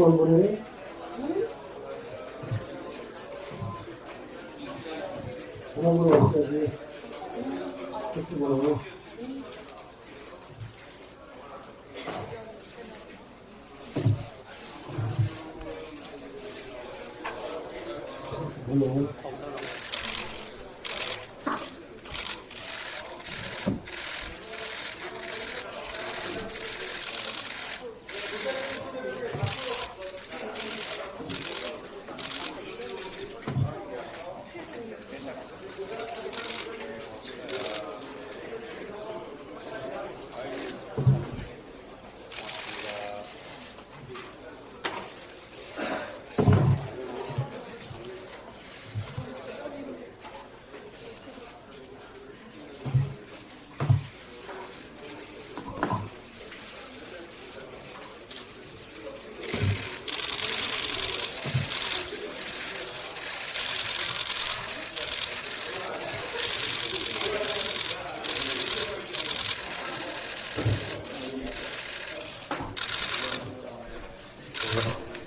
한 번에 전화번호 어디까지 택시 번호 번호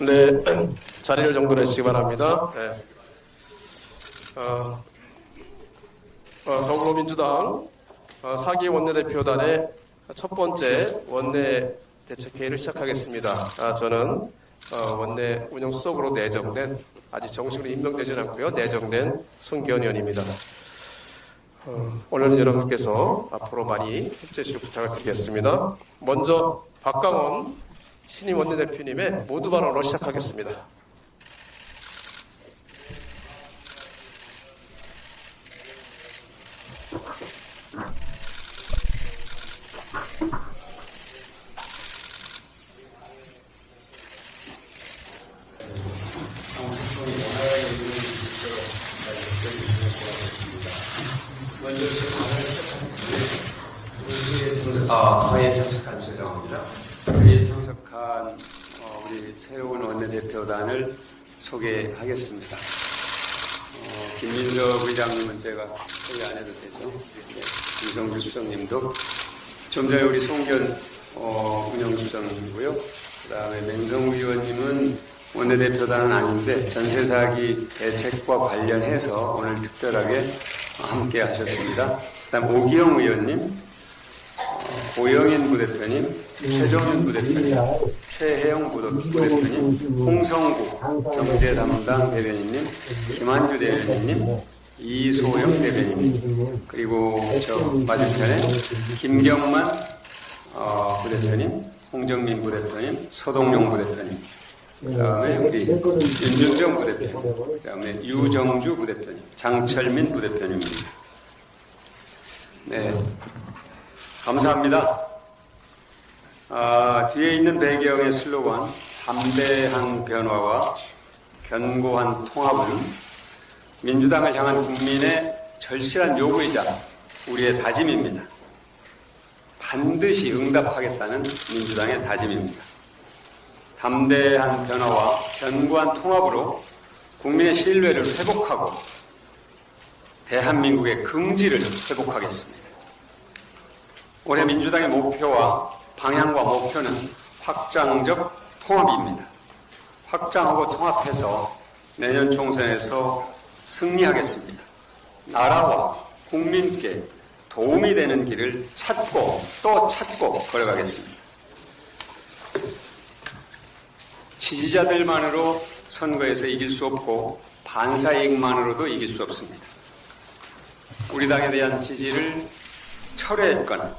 네, 자리를 정돈하시기 바랍니다. 네. 어, 어, 더불어민주당 어, 사기 원내대표단의 첫 번째 원내 대책회의를 시작하겠습니다. 아, 저는 어, 원내 운영수석으로 내정된 아직 정식으로 임명되지는 않고요. 내정된 손기현 의원입니다. 어, 오늘은 여러분께서 앞으로 많이 협조해 주시고 부탁을 드리겠습니다. 먼저 박강원 신임 원내대표님의 모두 발언으로 시작하겠습니다. 아,에 참석한 최정입니다. 회의에 참석한 어, 우리 새로운 원내대표단을 소개하겠습니다. 어, 김민석 의장님은 제가 소개 안 해도 되죠. 네, 김성주 수석님도 좀 전에 우리 송견 어, 운영수석님이고요. 그 다음에 맹성우 의원님은 원내대표단은 아닌데 전세사기 대책과 관련해서 오늘 특별하게 함께 하셨습니다. 그 다음 오기영 의원님, 고영인 부대표님, 최정윤 부대표님, 최혜영 부대- 부대표님, 홍성구 경제 담당 대변인님, 김한주 대변인님, 이소영 대변인님, 그리고 저 맞은편에 김경만 어, 부대표님, 홍정민 부대표님, 서동용 부대표님, 그다음에 우리 윤준정 부대표, 그다음에 유정주 부대표님, 장철민 부대표님입니다. 네, 감사합니다. 아, 뒤에 있는 배경의 슬로건 담대한 변화와 견고한 통합은 민주당을 향한 국민의 절실한 요구이자 우리의 다짐입니다. 반드시 응답하겠다는 민주당의 다짐입니다. 담대한 변화와 견고한 통합으로 국민의 신뢰를 회복하고 대한민국의 긍지를 회복하겠습니다. 올해 민주당의 목표와 방향과 목표는 확장적 통합입니다. 확장하고 통합해서 내년 총선에서 승리하겠습니다. 나라와 국민께 도움이 되는 길을 찾고 또 찾고 걸어가겠습니다. 지지자들만으로 선거에서 이길 수 없고 반사이익만으로도 이길 수 없습니다. 우리 당에 대한 지지를 철회했거나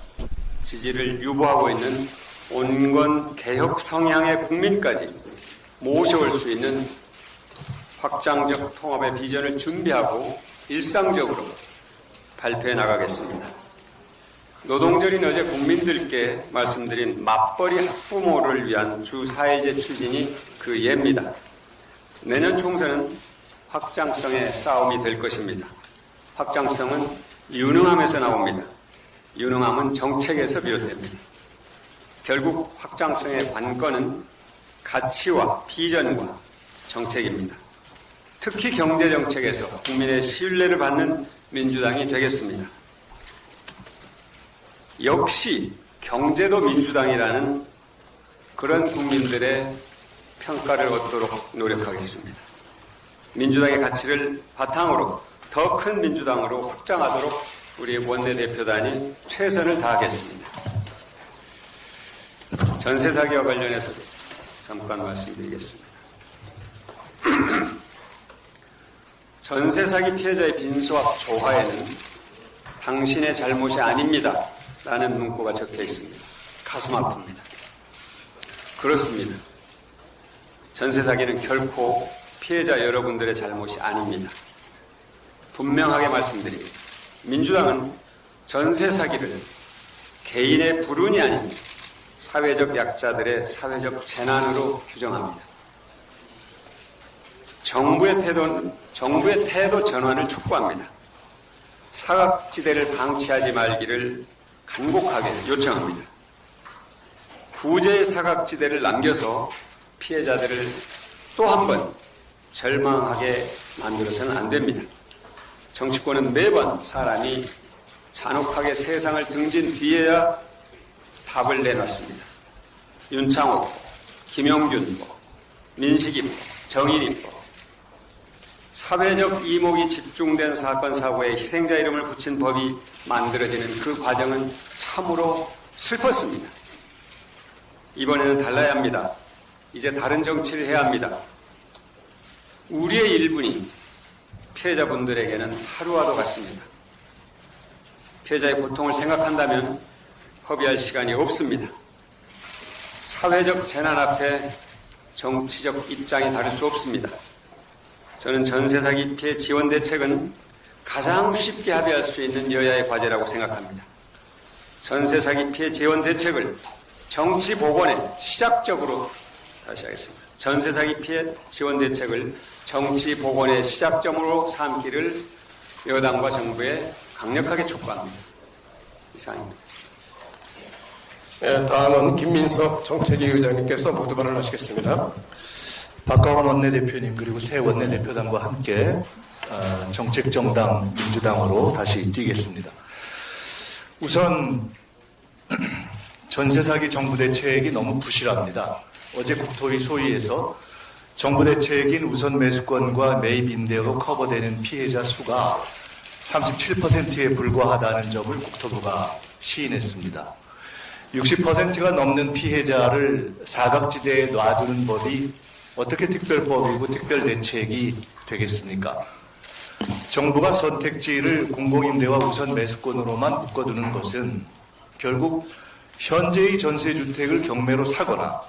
지지를 유보하고 있는 온건 개혁 성향의 국민까지 모셔올 수 있는 확장적 통합의 비전을 준비하고 일상적으로 발표해 나가겠습니다. 노동절인 어제 국민들께 말씀드린 맞벌이 학부모를 위한 주 4일제 추진이 그 예입니다. 내년 총선은 확장성의 싸움이 될 것입니다. 확장성은 유능함에서 나옵니다. 유능함은 정책에서 비롯됩니다. 결국 확장성의 관건은 가치와 비전과 정책입니다. 특히 경제 정책에서 국민의 신뢰를 받는 민주당이 되겠습니다. 역시 경제도 민주당이라는 그런 국민들의 평가를 얻도록 노력하겠습니다. 민주당의 가치를 바탕으로 더 큰 민주당으로 확장하도록 우리 원내대표단이 최선을 다하겠습니다. 전세 사기와 관련해서 잠깐 말씀드리겠습니다. 전세 사기 피해자의 빈소합 조화에는 당신의 잘못이 아닙니다. 라는 문구가 적혀 있습니다. 가슴 아픕니다. 그렇습니다. 전세 사기는 결코 피해자 여러분들의 잘못이 아닙니다. 분명하게 말씀드립니다. 민주당은 전세 사기를 개인의 불운이 아닌 사회적 약자들의 사회적 재난으로 규정합니다. 정부의 태도는 정부의 태도 전환을 촉구합니다. 사각지대를 방치하지 말기를 간곡하게 요청합니다. 구제의 사각지대를 남겨서 피해자들을 또 한 번 절망하게 만들어서는 안 됩니다. 정치권은 매번 사람이 잔혹하게 세상을 등진 뒤에야 답을 내놨습니다. 윤창호, 김영균, 민식이법, 정인이법, 사회적 이목이 집중된 사건 사고에 희생자 이름을 붙인 법이 만들어지는 그 과정은 참으로 슬펐습니다. 이번에는 달라야 합니다. 이제 다른 정치를 해야 합니다. 우리의 일분이 피해자분들에게는 하루와도 같습니다. 피해자의 고통을 생각한다면 허비할 시간이 없습니다. 사회적 재난 앞에 정치적 입장이 다를 수 없습니다. 저는 전세 사기 피해 지원 대책은 가장 쉽게 합의할 수 있는 여야의 과제라고 생각합니다. 전세 사기 피해 지원 대책을 정치 복원의 시작적으로 다시 하겠습니다. 전세 사기 피해 지원 대책을 정치 복원의 시작점으로 삼기를 여당과 정부에 강력하게 촉구합니다. 이상입니다. 예, 다음은 김민석 정책위 의장님께서 모두 발언 하시겠습니다. 박강원 원내대표님 그리고 새 원내대표단과 함께 어, 정책정당 민주당으로 다시 뛰겠습니다. 우선 전세 사기 정부 대책이 너무 부실합니다. 어제 국토위 소위에서 정부 대책인 우선 매수권과 매입 임대로 커버되는 피해자 수가 37%에 불과하다는 점을 국토부가 시인했습니다. 60%가 넘는 피해자를 사각지대에 놔두는 법이 어떻게 특별법이고 특별대책이 되겠습니까? 정부가 선택지를 공공임대와 우선 매수권으로만 묶어두는 것은 결국 현재의 전세주택을 경매로 사거나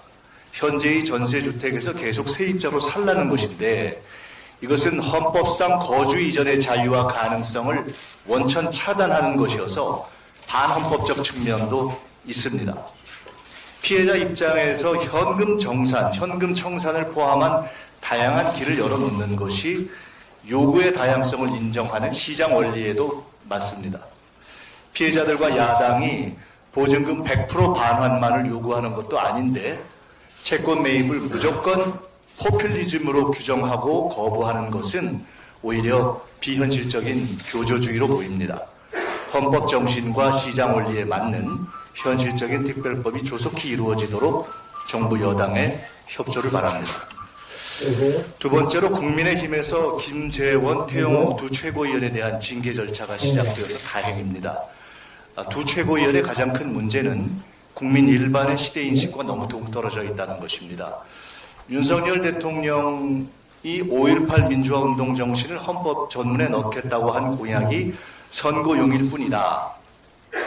현재의 전세주택에서 계속 세입자로 살라는 것인데 이것은 헌법상 거주 이전의 자유와 가능성을 원천 차단하는 것이어서 반헌법적 측면도 있습니다. 피해자 입장에서 현금 정산, 현금 청산을 포함한 다양한 길을 열어놓는 것이 요구의 다양성을 인정하는 시장 원리에도 맞습니다. 피해자들과 야당이 보증금 100% 반환만을 요구하는 것도 아닌데 채권 매입을 무조건 포퓰리즘으로 규정하고 거부하는 것은 오히려 비현실적인 교조주의로 보입니다. 헌법 정신과 시장 원리에 맞는 현실적인 특별법이 조속히 이루어지도록 정부 여당의 협조를 바랍니다. 네. 두 번째로 국민의힘에서 김재원, 태영호 두 최고위원에 대한 징계 절차가 시작되어서 다행입니다. 아, 두 최고위원의 가장 큰 문제는 국민 일반의 시대 인식과 너무 동떨어져 있다는 것입니다. 윤석열 대통령이 5.18 민주화 운동 정신을 헌법 전문에 넣겠다고 한 공약이 선거용일 뿐이다.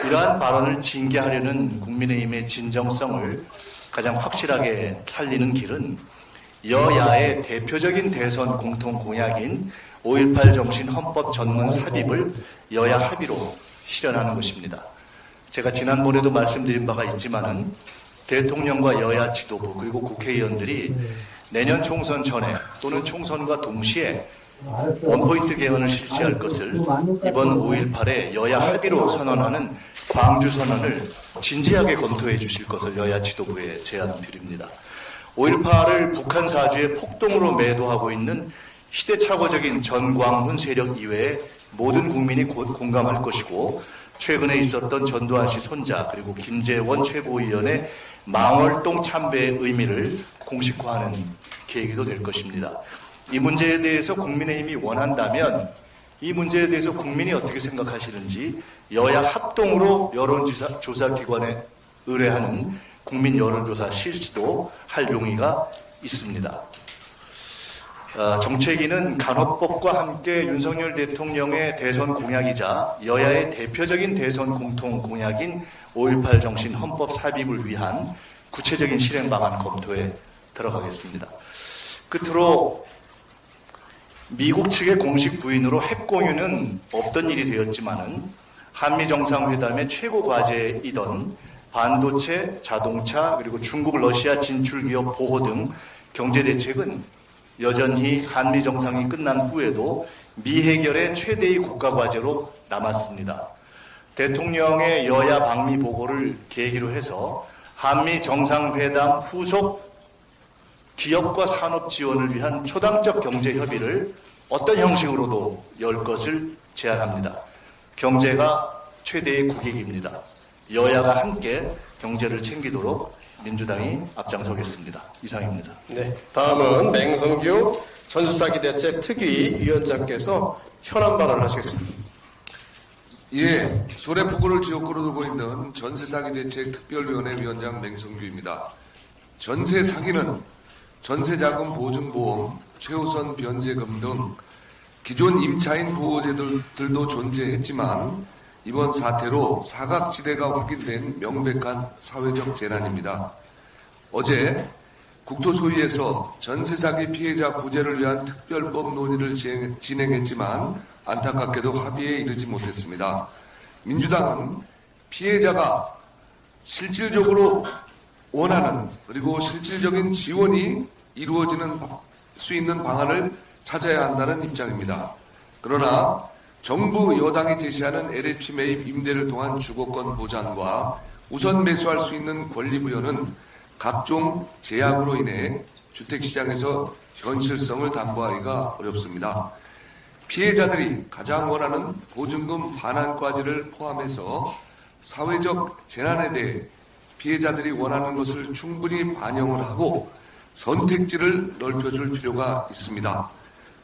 이러한 발언을 징계하려는 국민의힘의 진정성을 가장 확실하게 살리는 길은 여야의 대표적인 대선 공통 공약인 5.18 정신 헌법 전문 삽입을 여야 합의로 실현하는 것입니다. 제가 지난번에도 말씀드린 바가 있지만은 대통령과 여야 지도부 그리고 국회의원들이 내년 총선 전에 또는 총선과 동시에. 원포인트 개헌을 실시할 것을 이번 5.18에 여야 합의로 선언하는 광주 선언을 진지하게 검토해 주실 것을 여야 지도부에 제안드립니다. 5.18을 북한 사주의 폭동으로 매도하고 있는 시대착오적인 전광훈 세력 이외에 모든 국민이 곧 공감할 것이고 최근에 있었던 전두환 씨 손자 그리고 김재원 최고위원의 망월동 참배의 의미를 공식화하는 계기도 될 것입니다. 이 문제에 대해서 국민의힘이 원한다면 이 문제에 대해서 국민이 어떻게 생각하시는지 여야 합동으로 여론조사 조사 기관에 의뢰하는 국민 여론조사 실시도 할 용의가 있습니다. 어, 정책위는 간호법과 함께 윤석열 대통령의 대선 공약이자 여야의 대표적인 대선 공통 공약인 5.18 정신 헌법 삽입을 위한 구체적인 실행 방안 검토에 들어가겠습니다. 끝으로 미국 측의 공식 부인으로 핵 공유는 없던 일이 되었지만은 한미 정상회담의 최고 과제이던 반도체, 자동차 그리고 중국 러시아 진출 기업 보호 등 경제 대책은 여전히 한미 정상이 끝난 후에도 미해결의 최대의 국가 과제로 남았습니다. 대통령의 여야 방미 보고를 계기로 해서 한미 정상회담 후속 기업과 산업 지원을 위한 초당적 경제 협의를 어떤 형식으로도 열 것을 제안합니다. 경제가 최대의 국익입니다. 여야가 함께 경제를 챙기도록 민주당이 앞장서겠습니다. 이상입니다. 네. 다음은 맹성규 전수사기 대책 특위 위원장께서 현안 발언을 하시겠습니다. 예, 소래포구를 지역구로 두고 있는 전세사기 대책 특별위원회 위원장 맹성규입니다. 전세 사기는 전세자금 보증보험, 최우선 변제금 등 기존 임차인 보호제들도 존재했지만 이번 사태로 사각지대가 확인된 명백한 사회적 재난입니다. 어제 국토소위에서 전세사기 피해자 구제를 위한 특별법 논의를 진행- 진행했지만 안타깝게도 합의에 이르지 못했습니다. 민주당은 피해자가 실질적으로 원하는 그리고 실질적인 지원이 이루어지는 바- 수 있는 방안을 찾아야 한다는 입장입니다. 그러나 정부 여당이 제시하는 LH 매입 임대를 통한 주거권 보장과 우선 매수할 수 있는 권리 부여는 각종 제약으로 인해 주택시장에서 현실성을 담보하기가 어렵습니다. 피해자들이 가장 원하는 보증금 반환까지를 포함해서 사회적 재난에 대해 피해자들이 원하는 것을 충분히 반영을 하고 선택지를 넓혀줄 필요가 있습니다.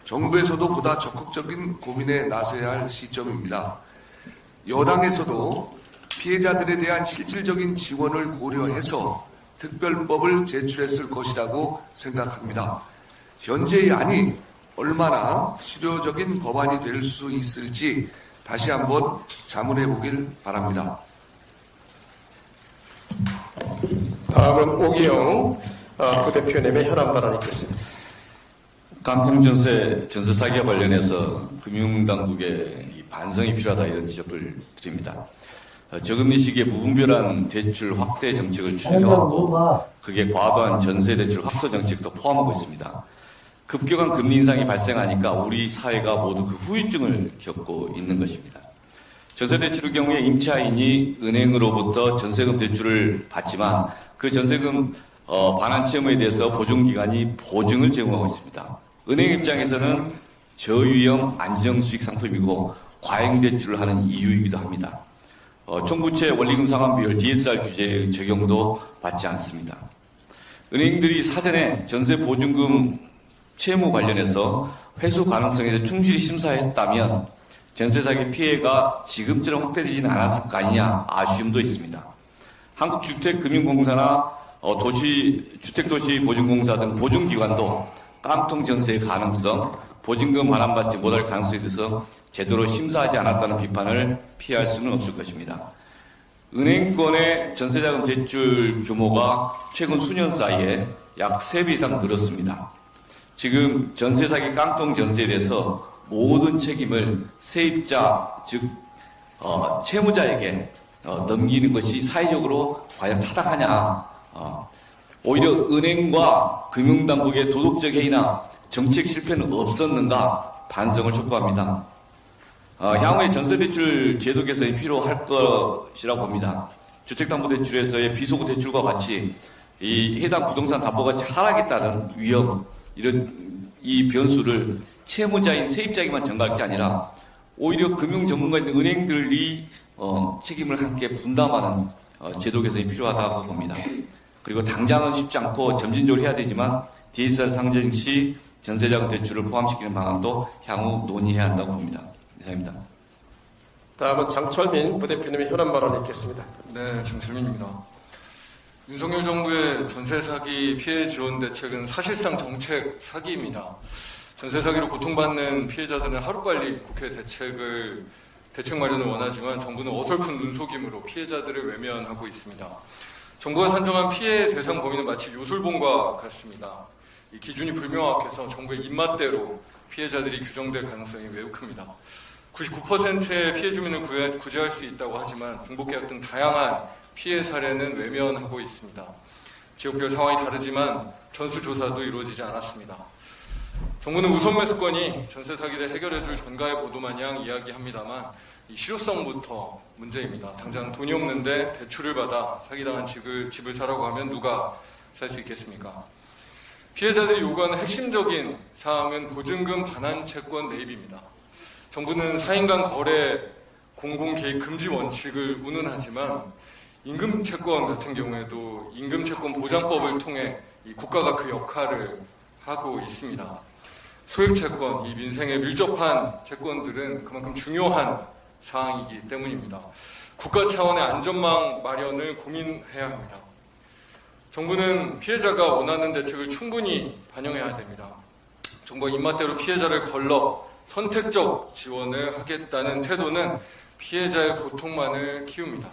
정부에서도 보다 적극적인 고민에 나서야 할 시점입니다. 여당에서도 피해자들에 대한 실질적인 지원을 고려해서 특별법을 제출했을 것이라고 생각합니다. 현재의 안이 얼마나 실효적인 법안이 될 수 있을지 다시 한번 자문해 보길 바랍니다. 다음은 오기영 어, 부대표님의 현안 발언이 있겠습니다. 깡통 전세 전세 사기와 관련해서 금융당국의 이 반성이 필요하다 이런 지적을 드립니다. 어, 저금리 시기에 무분별한 대출 확대 정책을 뭐 추진해왔고 그게 과도한 전세 대출 확대 정책도 포함하고 있습니다. 급격한 금리 인상이 발생하니까 우리 사회가 모두 그 후유증을 겪고 있는 것입니다. 전세 대출의 경우에 임차인이 은행으로부터 전세금 대출을 받지만 그 전세금 어, 반환 채무에 대해서 보증기관이 보증을 제공하고 있습니다. 은행 입장에서는 저유형 안정수익 상품이고 과잉 대출을 하는 이유이기도 합니다. 어, 총부채 원리금 상환 비율 DSR 규제의 적용도 받지 않습니다. 은행들이 사전에 전세 보증금 채무 관련해서 회수 가능성에 충실히 심사했다면 전세 사기 피해가 지금처럼 확대되지는 않았을 거 아니냐 아쉬움도 있습니다. 한국주택금융공사나 어, 도시 주택도시보증공사 등 보증기관도 깡통 전세의 가능성, 보증금 반환받지 못할 가능성에 대해서 제대로 심사하지 않았다는 비판을 피할 수는 없을 것입니다. 은행권의 전세자금 대출 규모가 최근 수년 사이에 약 3배 이상 늘었습니다. 지금 전세 사기 깡통 전세에 대해서 모든 책임을 세입자, 즉, 어, 채무자에게 어, 넘기는 것이 사회적으로 과연 타당하냐. 어, 오히려 은행과 금융당국의 도덕적 해이나 정책 실패는 없었는가 반성을 촉구합니다. 어, 향후에 전세대출 제도 개선이 필요할 것이라고 봅니다. 주택담보대출에서의 비소구 대출과 같이 이 해당 부동산 담보가치 하락에 따른 위험 이런 이 변수를 채무자인 세입자에게만 전가할 게 아니라 오히려 금융 전문가인 은행들이 어, 책임을 함께 분담하는 어, 제도 개선이 필요하다고 봅니다. 그리고 당장은 쉽지 않고 점진적으로 해야 되지만 DSR 상정 시 전세자금 대출을 포함시키는 방안도 향후 논의해야 한다고 봅니다. 이상입니다. 다음은 장철민 부대표님의 현안 발언을 읽겠습니다. 네, 정철민입니다. 윤석열 정부의 전세 사기 피해 지원 대책은 사실상 정책 사기입니다. 전세 사기로 고통받는 피해자들은 하루빨리 국회 대책을 대책 마련을 원하지만 정부는 어설픈 눈속임으로 피해자들을 외면하고 있습니다. 정부가 산정한 피해 대상 범위는 마치 요술봉과 같습니다. 이 기준이 불명확해서 정부의 입맛대로 피해자들이 규정될 가능성이 매우 큽니다. 99%의 피해 주민을 구해, 구제할 수 있다고 하지만 중복계약 등 다양한 피해 사례는 외면하고 있습니다. 지역별 상황이 다르지만 전수조사도 이루어지지 않았습니다. 정부는 우선 매수권이 전세 사기를 해결해줄 전가의 보도 마냥 이야기합니다만 이 실효성부터 문제입니다. 당장 돈이 없는데 대출을 받아 사기당한 집을, 집을 사라고 하면 누가 살 수 있겠습니까? 피해자들이 요구하는 핵심적인 사항은 보증금 반환 채권 매입입니다. 정부는 사인 간 거래 공공 개입 금지 원칙을 운운하지만 임금 채권 같은 경우에도 임금 채권 보장법을 통해 이 국가가 그 역할을 하고 있습니다. 소액 채권, 이 민생에 밀접한 채권들은 그만큼 중요한 사항이기 때문입니다. 국가 차원의 안전망 마련을 고민해야 합니다. 정부는 피해자가 원하는 대책을 충분히 반영해야 됩니다. 정부가 입맛대로 피해자를 걸러 선택적 지원을 하겠다는 태도는 피해자의 고통만을 키웁니다.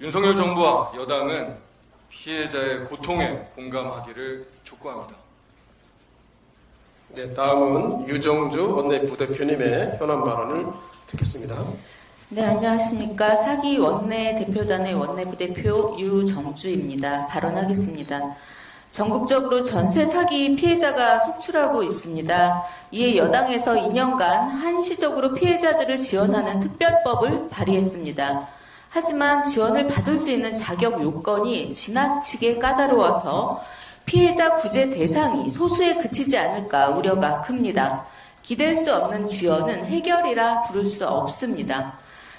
윤석열 정부와 여당은 피해자의 고통에 공감하기를 촉구합니다. 네, 다음은 유정주 원내부대표님의 현안 발언을 듣겠습니다. 네, 안녕하십니까. 사기 원내 대표단의 원내부대표 유정주입니다. 발언하겠습니다. 전국적으로 전세 사기 피해자가 속출하고 있습니다. 이에 여당에서 2년간 한시적으로 피해자들을 지원하는 특별법을 발의했습니다. 하지만 지원을 받을 수 있는 자격 요건이 지나치게 까다로워서 피해자 구제 대상이 소수에 그치지 않을까 우려가 큽니다. 기댈 수 없는 지원은 해결이라 부를 수 없습니다.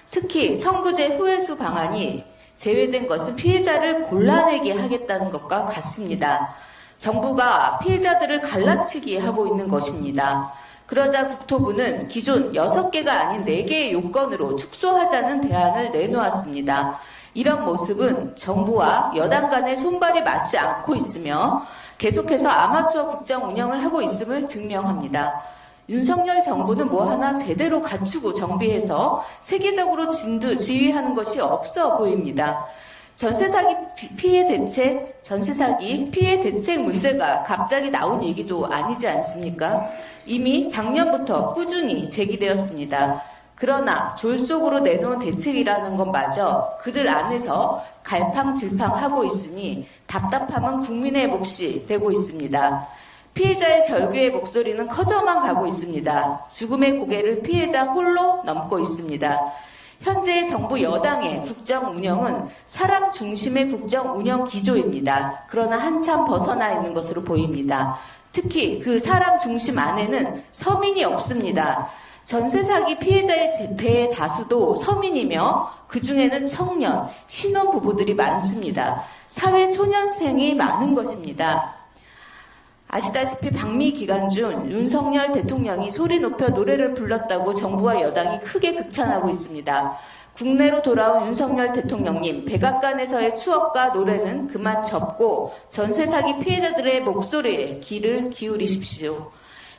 특히 성구제 후회수 방안이 제외된 것은 피해자를 곤란하게 하겠다는 것과 같습니다. 정부가 피해자들을 갈라치기 하고 있는 것입니다. 그러자 국토부는 기존 6개가 아닌 4개의 요건으로 축소하자는 대안을 내놓았습니다. 이런 모습은 정부와 여당 간의 손발이 맞지 않고 있으며 계속해서 아마추어 국정 운영을 하고 있음을 증명합니다. 윤석열 정부는 뭐 하나 제대로 갖추고 정비해서 세계적으로 진두 지휘하는 것이 없어 보입니다. 전세 사기 피- 피해 대책, 전세 사기 피해 대책 문제가 갑자기 나온 얘기도 아니지 않습니까? 이미 작년부터 꾸준히 제기되었습니다. 그러나 졸속으로 내놓은 대책이라는 것마저 그들 안에서 갈팡질팡하고 있으니 답답함은 국민의 몫이 되고 있습니다. 피해자의 절규의 목소리는 커져만 가고 있습니다. 죽음의 고개를 피해자 홀로 넘고 있습니다. 현재 정부 여당의 국정 운영은 사람 중심의 국정 운영 기조입니다. 그러나 한참 벗어나 있는 것으로 보입니다. 특히 그 사람 중심 안에는 서민이 없습니다. 전세 사기 피해자의 대- 대다수도 서민이며 그 중에는 청년, 신혼 부부들이 많습니다. 사회 초년생이 많은 것입니다. 아시다시피 방미 기간 중 윤석열 대통령이 소리 높여 노래를 불렀다고 정부와 여당이 크게 극찬하고 있습니다. 국내로 돌아온 윤석열 대통령님, 백악관에서의 추억과 노래는 그만 접고 전세 사기 피해자들의 목소리에 귀를 기울이십시오.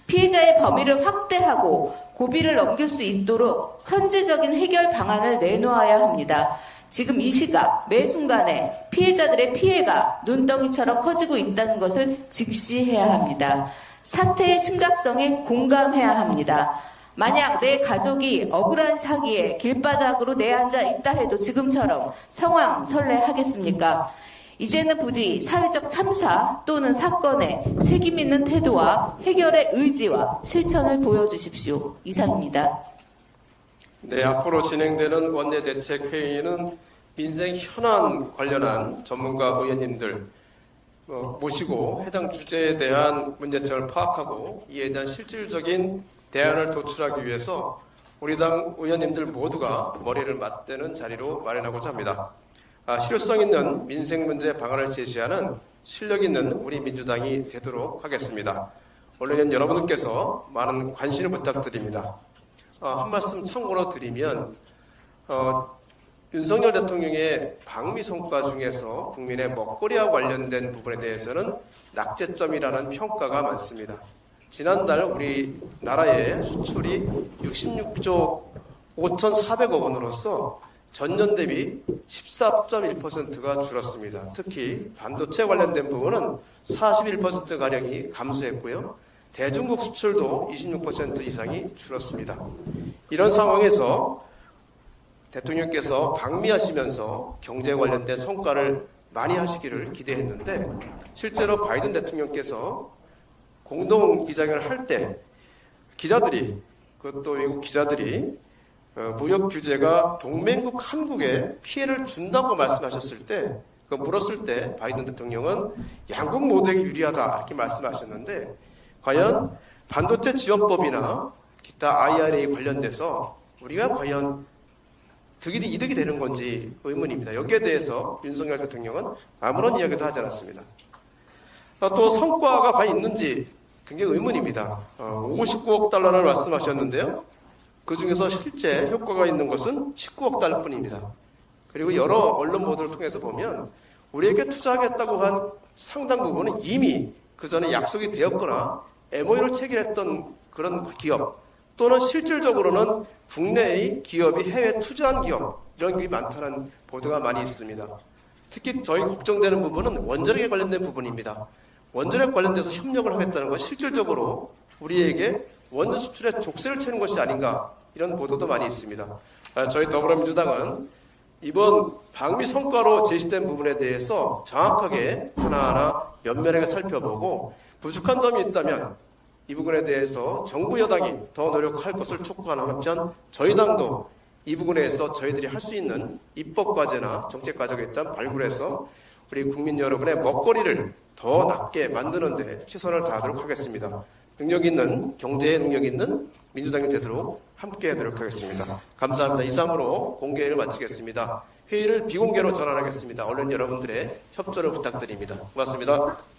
피해자의 범위를 확대하고 고비를 넘길 수 있도록 선제적인 해결 방안을 내놓아야 합니다. 지금 이 시각 매 순간에 피해자들의 피해가 눈덩이처럼 커지고 있다는 것을 직시해야 합니다. 사태의 심각성에 공감해야 합니다. 만약 내 가족이 억울한 사기에 길바닥으로 내앉아 있다 해도 지금처럼 상황 설레하겠습니까? 이제는 부디 사회적 참사 또는 사건에 책임 있는 태도와 해결의 의지와 실천을 보여주십시오. 이상입니다. 네, 앞으로 진행되는 원내대책회의는 민생 현안 관련한 전문가 의원님들 어, 모시고 해당 주제에 대한 문제점을 파악하고 이에 대한 실질적인 대안을 도출하기 위해서 우리 당 의원님들 모두가 머리를 맞대는 자리로 마련하고자 합니다. 아, 실효성 있는 민생 문제 방안을 제시하는 실력 있는 우리 민주당이 되도록 하겠습니다. 언론인 여러분들께서 많은 관심을 부탁드립니다. 어, 한 말씀 참고로 드리면 어, 윤석열 대통령의 방미 성과 중에서 국민의 먹거리와 관련된 부분에 대해서는 낙제점이라는 평가가 많습니다. 지난달 우리 나라의 수출이 66조 5,400억 원으로서 전년 대비 14.1%가 줄었습니다. 특히 반도체 관련된 부분은 41%가량이 감소했고요. 대중국 수출도 26% 이상이 줄었습니다. 이런 상황에서 대통령께서 방미하시면서 경제 관련된 성과를 많이 하시기를 기대했는데 실제로 바이든 대통령께서 공동 기자회견을 할 때 기자들이 그것도 외국 기자들이 어, 무역 규제가 동맹국 한국에 피해를 준다고 말씀하셨을 때, 그 물었을 때 바이든 대통령은 양국 모두에게 유리하다 이렇게 말씀하셨는데 과연 반도체 지원법이나 기타 IRA 관련돼서 우리가 과연 득이 이득이 되는 건지 의문입니다. 여기에 대해서 윤석열 대통령은 아무런 이야기도 하지 않았습니다. 아, 또 성과가 과연 있는지 굉장히 의문입니다. 어, 59억 달러를 말씀하셨는데요. 그 중에서 실제 효과가 있는 것은 19억 달러뿐입니다. 그리고 여러 언론 보도를 통해서 보면 우리에게 투자하겠다고 한 상당 부분은 이미 그 전에 약속이 되었거나 MOU를 체결했던 그런 기업 또는 실질적으로는 국내의 기업이 해외 투자한 기업 이런 게 많다는 보도가 많이 있습니다. 특히 저희 걱정되는 부분은 원자력에 관련된 부분입니다. 원자력 관련돼서 협력을 하겠다는 건 실질적으로 우리에게 원자 수출에 족쇄를 채는 것이 아닌가 이런 보도도 많이 있습니다. 아, 저희 더불어민주당은 이번 방미 성과로 제시된 부분에 대해서 정확하게 하나하나 면면하게 살펴보고 부족한 점이 있다면 이 부분에 대해서 정부 여당이 더 노력할 것을 촉구하는 한편 저희 당도 이 부분에서 저희들이 할 수 있는 입법 과제나 정책 과제가 있다면 발굴해서 우리 국민 여러분의 먹거리를 더 낫게 만드는데 최선을 다하도록 하겠습니다. 능력 있는 경제에 능력 있는 민주당이 되도록 함께 하도록 하겠습니다. 감사합니다. 이상으로 공개를 마치겠습니다. 회의를 비공개로 전환하겠습니다. 언론 여러분들의 협조를 부탁드립니다. 고맙습니다.